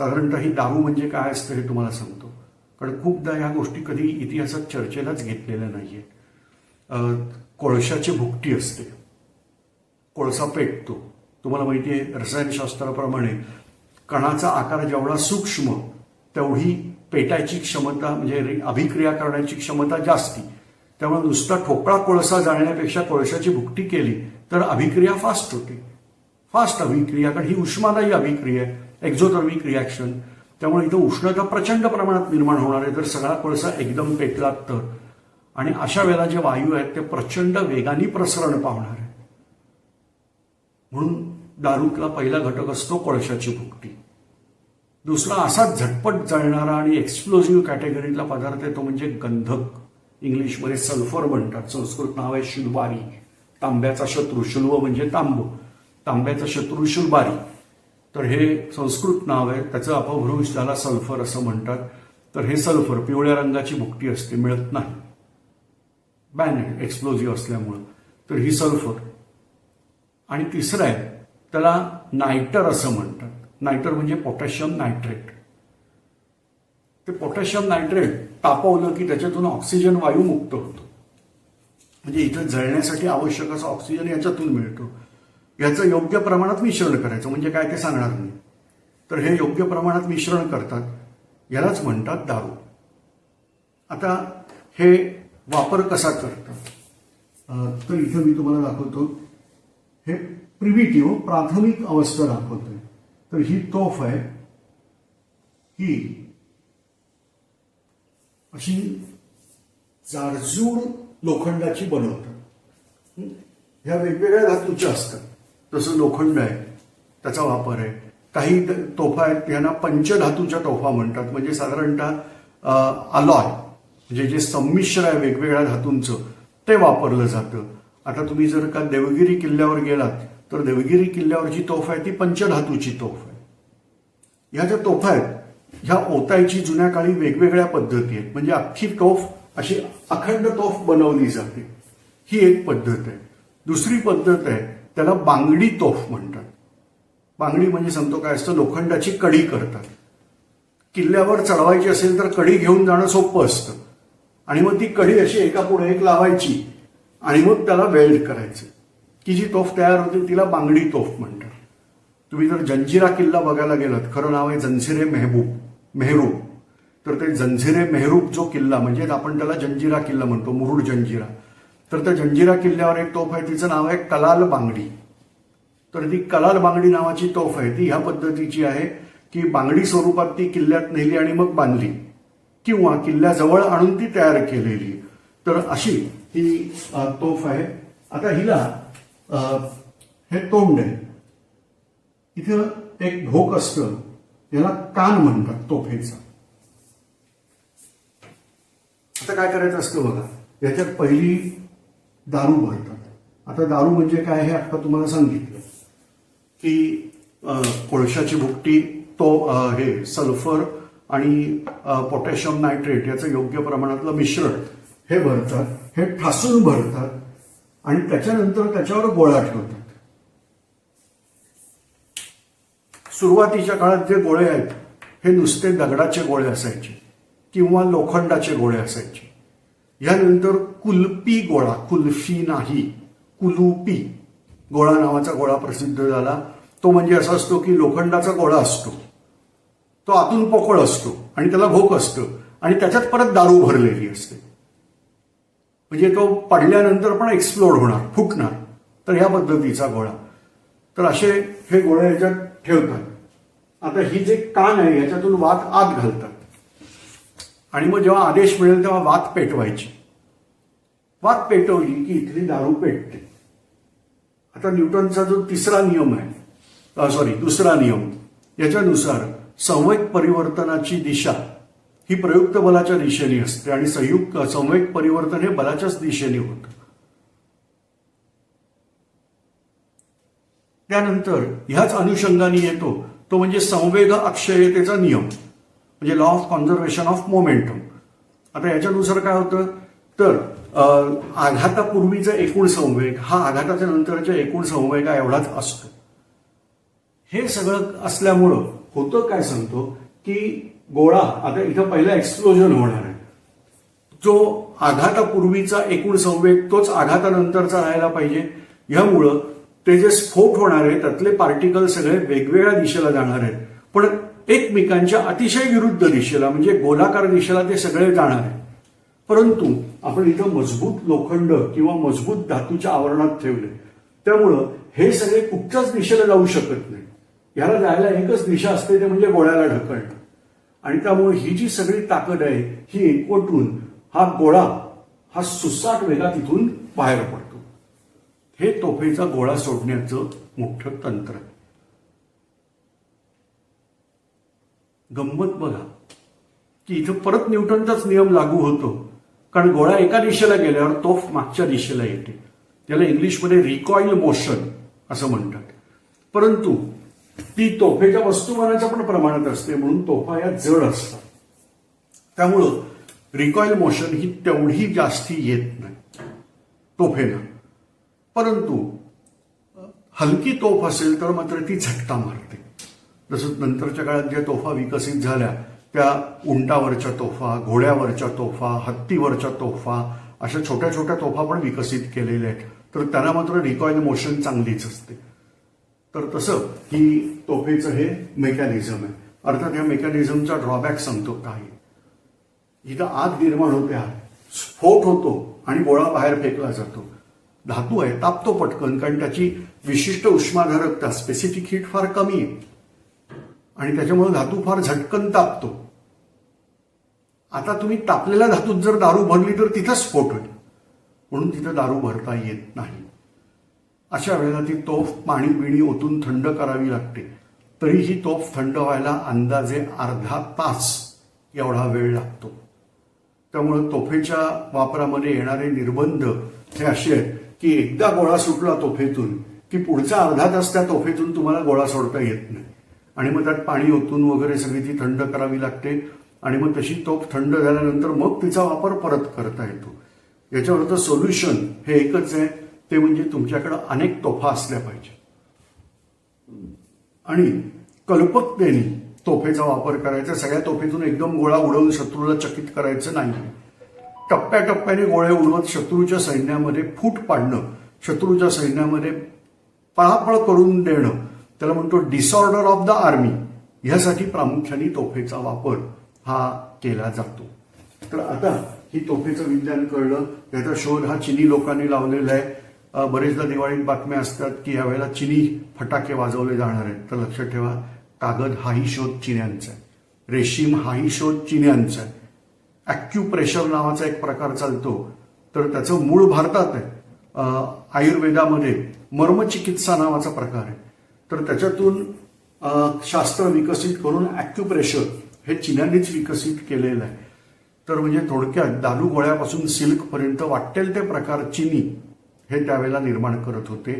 साधारणतः ही दारू म्हणजे काय असतं हे तुम्हाला सांगतो. कारण खूपदा ह्या गोष्टी कधी इतिहासात चर्चेलाच घेतलेल्या नाहीये. आहेत कोळशाची भुकटी असते. कोळसा पेटतो. तुम्हाला माहिती आहे रसायनशास्त्राप्रमाणे कणाचा आकार जेवढा सूक्ष्म तेवढी पेटायची क्षमता म्हणजे अभिक्रिया करण्याची क्षमता जास्ती. त्यामुळे नुसता ठोकळा कोळसा जाळण्यापेक्षा कोळशाची भुकटी केली तर अभिक्रिया फास्ट होते. फास्ट अभिक्रिया कारण ही उष्मादायी अभिक्रिया आहे. एक्झोथर्मिक रिॲक्शन त्यामुळे इथं उष्णता प्रचंड प्रमाणात निर्माण होणार आहे. जर सगळा कोळसा एकदम पेटलात तर. आणि अशा वेळेला जे वायू आहेत ते प्रचंड वेगाने प्रसरण पावणार आहे म्हणून दारूतला पहिला घटक असतो कोळशाची भुकटी दुसरा असाच झटपट जळणारा आणि एक्सप्लोजिव्ह कॅटेगरीतला पदार्थ आहे तो म्हणजे गंधक. इंग्लिशमध्ये सल्फर म्हणतात. संस्कृत नाव आहे शुलबारी. तांब्याचा शत्रू शुल्व म्हणजे तांब. तांब्याचा शत्रू शुलबारी. तर हे संस्कृत नाव आहे. त्याचं अपभ्रंश त्याला सल्फर असं म्हणतात. तर हे सल्फर पिवळ्या रंगाची भुकटी असते मिळत नाही. बॅनेड एक्सप्लोजिव्ह असल्यामुळं. तर ही सल्फर. आणि तिसरं आहे त्याला नायटर असं म्हणतात. नायटर म्हणजे पोटॅशियम नायट्रेट. ते पोटॅशियम नायट्रेट तापवलं की त्याच्यातून ऑक्सिजन वायू मुक्त होतो. म्हणजे इथं जळण्यासाठी आवश्यक असा ऑक्सिजन याच्यातून मिळतो. याचं योग्य प्रमाणात मिश्रण करायचं. म्हणजे काय ते सांगणार नाही तर हे योग्य प्रमाणात मिश्रण करतात. यालाच म्हणतात दारू. आता हे वापर कसा करतात? तर इथं मी तुम्हाला दाखवतो. हे प्रिव्हिटिव्ह प्राथमिक अवस्था दाखवतोय. तर ही तोफ आहे. ही अशी जाडजूड लोखंडाची बनवतात. ह्या वेगवेगळ्या धातूच्या असतात. जसं लोखंड आहे त्याचा वापर आहे. काही तोफा आहेत यांना पंचधातूच्या तोफा म्हणतात. म्हणजे साधारणतः अलॉय म्हणजे जे संमिश्र आहे वेगवेगळ्या धातूंचं ते वापरलं जातं. आता तुम्ही जर का देवगिरी किल्ल्यावर गेलात तर देवगिरी किल्ल्यावरची तोफ आहे ती पंचधातूची तोफ आहे. ह्या ज्या तोफा आहेत ह्या ओतायची जुन्या काळी वेगवेगळ्या पद्धती आहेत. म्हणजे अख्खी तोफ अशी अखंड तोफ बनवली जाते. ही एक पद्धत आहे. दुसरी पद्धत आहे त्याला बांगडी तोफ म्हणतात. बांगडी म्हणजे सांगतो काय असतं? लोखंडाची कडी करतात. किल्ल्यावर चढवायची असेल तर कडी घेऊन जाणं सोपं असतं. आणि मग ती कडी अशी एका पुढे एक लावायची आणि मग त्याला वेल्ड करायचं. की जी तोफ तयार होते तिला बांगडी तोफ म्हणतात. तुम्ही जर जंजिरा किल्ला बघायला गेलात खरं नाव आहे जंजिरे मेहबूब मेहरूब तर ते जंजिरे मेहरूब जो किल्ला म्हणजे आपण त्याला जंजिरा किल्ला म्हणतो मुरुड जंजिरा. तर त्या जंजिरा किल्ल्यावर एक तोफ आहे तिचं नाव आहे कलाल बांगडी. तर ती कलाल बांगडी नावाची तोफ आहे. ती ह्या पद्धतीची आहे की बांगडी स्वरूपात ती किल्ल्यात नेली आणि मग बांधली. किंवा किल्ल्याजवळ आणून ती तयार केलेली. तर अशी ही तोफ आहे. आता हिला हे तोंड आहे. इथं एक ढोक असतं. याला कान म्हणतात तोफेचा. आता काय करायचं असतं बघा? याच्यात पहिली दारू भरतात आता दारू म्हणजे काय हे आता तुम्हाला सांगितलं. की कोळशाची भुकटी तो हे सल्फर आणि पोटॅशियम नायट्रेट याचं योग्य प्रमाणातलं मिश्रण हे भरतात हे ठासून भरतात आणि त्याच्यानंतर त्याच्यावर गोळा ठेवतात. सुरुवातीच्या काळात जे गोळे आहेत हे नुसते दगडाचे गोळे असायचे किंवा लोखंडाचे गोळे असायचे. यानंतर कुल्पी गोळा कुल्फी नाही कुलुपी गोळा नावाचा गोळा प्रसिद्ध झाला. तो म्हणजे असा असतो की लोखंडाचा गोळा असतो. तो आतून पोकळ असतो आणि त्याला भोक असतं आणि त्याच्यात परत दारू भरलेली असते. म्हणजे तो पडल्यानंतर पण एक्सप्लोड होणार फुटणार. तर ह्या पद्धतीचा गोळा. तर असे हे गोळे याच्यात ठेवतात. आता ही जे कान आहे याच्यातून वात आत घालतात. आणि मग जेव्हा आदेश मिळेल तेव्हा वात पेटवायची. वात पेटवली की इथली दारू पेटते. आता न्यूटनचा जो तिसरा नियम आहे सॉरी दुसरा नियम याच्यानुसार संवेग परिवर्तनाची दिशा ही प्रयुक्त बलाच्या दिशेने असते आणि संयुक्त संवेग परिवर्तन हे बलाच्याच दिशेने होतं. त्यानंतर ह्याच अनुषंगाने येतो तो म्हणजे संवेग अक्षयतेचा नियम. म्हणजे law of conservation of momentum आता याच्यानुसार काय होतं? तर आघातापूर्वीचा एकूण संवेग हा आघाताच्या नंतरच्या एकूण संवेगा एवढाच असतो. हे सगळं असल्यामुळं होतं काय सांगतो? की गोळा आता इथं पहिलं एक्सप्लोजन होणार आहे. जो आघातापूर्वीचा एकूण संवेग तोच आघातानंतरचा राहायला पाहिजे. यामुळं ते जे स्फोट होणार आहे त्यातले पार्टिकल सगळे वेगवेगळ्या दिशेला जाणार आहेत. पण एकमेकांच्या अतिशय विरुद्ध दिशेला म्हणजे गोलाकार दिशेला ते सगळे जाणार आहे परंतु आपण इथं मजबूत लोखंड किंवा मजबूत धातूच्या आवरणात ठेवले. त्यामुळं हे सगळे कुठच्याच दिशेला जाऊ शकत नाही. ह्याला जायला एकच दिशा असते ते म्हणजे गोळ्याला ढकलणं. आणि त्यामुळे ही जी सगळी ताकद आहे ही एकवटून हा गोळा हा सुसाट वेगात इथून बाहेर पडतो. हे तोफेचा गोळा सोडण्याचं मुख्य तंत्र आहे गंमत बघा. की इथं परत न्यूटनचाच नियम लागू होतो. कारण गोळा एका दिशेला गेल्यावर तोफ मागच्या दिशेला येते. त्याला इंग्लिशमध्ये रिकॉईल मोशन असं म्हणतात. परंतु ती तोफेच्या वस्तुमानाच्या पण प्रमाणात असते म्हणून तोफा या जड असतात. त्यामुळं रिकॉईल मोशन ही तेवढी जास्ती येत नाही तोफेनं. परंतु हलकी तोफ असेल तर मात्र ती झटका मारते. तसंच नंतरच्या काळात ज्या तोफा विकसित झाल्या त्या उंटावरच्या तोफा घोड्यावरच्या तोफा हत्तीवरच्या तोफा अशा छोट्या छोट्या तोफा पण विकसित केलेल्या आहेत. तर त्यांना मात्र रिकॉईल मोशन चांगलीच असते. तर तसं ही तोफेचं हे मेकॅनिझम आहे. अर्थात या मेकॅनिझमचा ड्रॉबॅक सांगतो काही. इथं आग निर्माण होते स्फोट होतो आणि गोळा बाहेर फेकला जातो. धातू आहे तापतो पटकन कारण त्याची विशिष्ट उष्माधारकता स्पेसिफिक हीट फार कमी आहे. आणि त्याच्यामुळे धातू फार झटकन तापतो. आता तुम्ही तापलेल्या धातूत जर दारू भरली तर तिथं स्फोट होईल. म्हणून तिथं दारू भरता येत नाही. अशा वेळेला ती तोफ पाणी बिणी ओतून थंड करावी लागते. तरी ही तोफ थंड व्हायला अंदाजे अर्धा तास एवढा वेळ लागतो. त्यामुळे तोफेच्या वापरामध्ये येणारे निर्बंध हे असे आहेत की एकदा गोळा सुटला तोफेतून की पुढचा अर्धा तास त्या तोफेतून तुम्हाला गोळा सोडता येत नाही. आणि मग त्यात पाणी ओतून वगैरे सगळी ती थंड करावी लागते. आणि मग तशी तोफ थंड झाल्यानंतर मग तिचा वापर परत करता येतो. याच्यावरचं सोल्युशन हे एकच आहे. ते म्हणजे तुमच्याकडं अनेक तोफा असल्या पाहिजे. आणि कल्पकतेने तोफेचा वापर करायचा. सगळ्या तोफेतून एकदम गोळा उडवून शत्रूला चकित करायचं नाही. टप्प्याटप्प्याने गोळे उडवत शत्रूच्या सैन्यामध्ये फूट पाडणं शत्रूच्या सैन्यामध्ये पळापळ करून देणं त्याला म्हणतो डिसऑर्डर ऑफ द आर्मी ह्यासाठी प्रामुख्याने तोफेचा वापर हा केला जातो. तर आता ही तोफेचं विज्ञान कळलं. याचा शोध हा चिनी लोकांनी लावलेला आहे. बरेचदा दिवाळीत बातम्या असतात की यावेळेला चिनी फटाके वाजवले जाणार आहेत. तर लक्षात ठेवा कागद हाही शोध चिन्यांचा आहे. रेशीम हाही शोध चिन्यांचा आहे. ॲक्युप्रेशर नावाचा एक प्रकार चालतो. तर त्याचं मूळ भारतात आहे. आयुर्वेदामध्ये मर्मचिकित्सा नावाचा प्रकार आहे. तर त्याच्यातून शास्त्र विकसित करून ॲक्युप्रेशर हे चिन्हांनीच विकसित केलेलं आहे. तर म्हणजे थोडक्यात दालू गोळ्यापासून सिल्कपर्यंत वाटेल ते प्रकार चिनी हे त्यावेळेला निर्माण करत होते.